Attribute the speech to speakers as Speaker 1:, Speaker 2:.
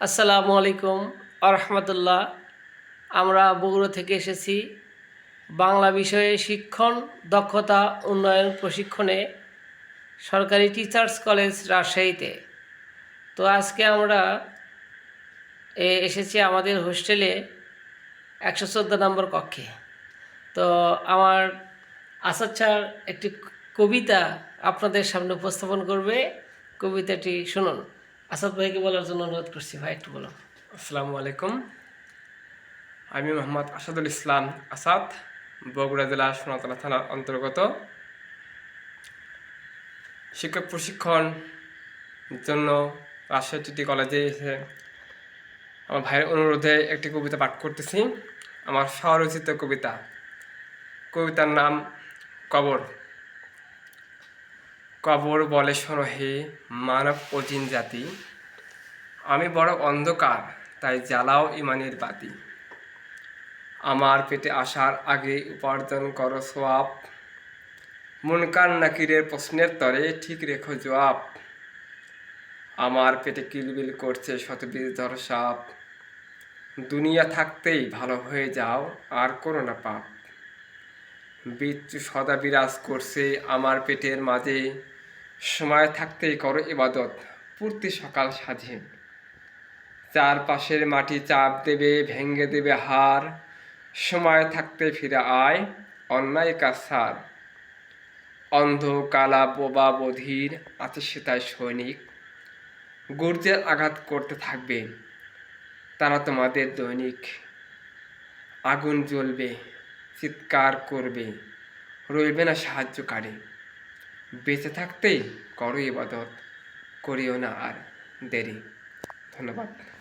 Speaker 1: আসসালামু আলাইকুম আরহামতুল্লাহ আমরা বগুড়া থেকে এসেছি বাংলা বিষয়ে শিক্ষণ, দক্ষতা, উন্নয়ন প্রশিক্ষণে সরকারি টিচার্স কলেজ রাজশাহীতে। তো আজকে আমরা এসেছি আমাদের হোস্টেলে একশো চোদ্দ নম্বর কক্ষে। তো আমার আসাদ স্যার একটি কবিতা আপনাদের সামনে উপস্থাপন করবে। কবিতাটি শুনুন। আসাদ ভাইকে বলার জন্য অনুরোধ করছি, ভাই, একটু বলুন
Speaker 2: আসসালামু আলাইকুম। আমি মোহাম্মদ আসাদুল ইসলাম আসাদ, বগুড়া জেলা সোনাতলা থানার অন্তর্গত। শিক্ষক প্রশিক্ষণ জন্য রাজশাহী টিটি কলেজে এসে আমার ভাইয়ের অনুরোধে একটি কবিতা পাঠ করতেছি। আমার স্বরচিত কবিতা। কবিতার নাম কবর। কবর বলে শোনো হে মানব অজিন জাতি। আমি বড় অন্ধকার, তাই জ্বালাও ইমানের বাতি। আমার পেটে আসার আগে উপার্জন করো সোয়াব। মুনকার নাকিরের প্রশ্নের তরে ঠিক রেখো জবাব। আমার পেটে কিলবিল করছে শতবীর ধর সাপ দুনিয়া থাকতেই ভালো হয়ে যাও, আর করো না পাপ। বিচ্ছু সদা বিরাজ করছে আমার পেটের মাঝে। সময় থাকতেই করো ইবাদত। পূর্তি সকাল সাজে চারপাশের মাটি চাপ দেবে ভেঙ্গে দেবে হার। সময় থাকতে ফিরে আয়, অন্যায় কাজ সার। অন্ধ কালা বোবা বধির আছে সেতায় সৈনিক। গুর্জের আঘাত করতে থাকবে তারা তোমাদের দৈনিক। আগুন জ্বলবে, চিৎকার করবে, রইবে না সাহায্যকারী। বেঁচে থাকতেই করো ইবাদত করিও না আর দেরি। ধন্যবাদ।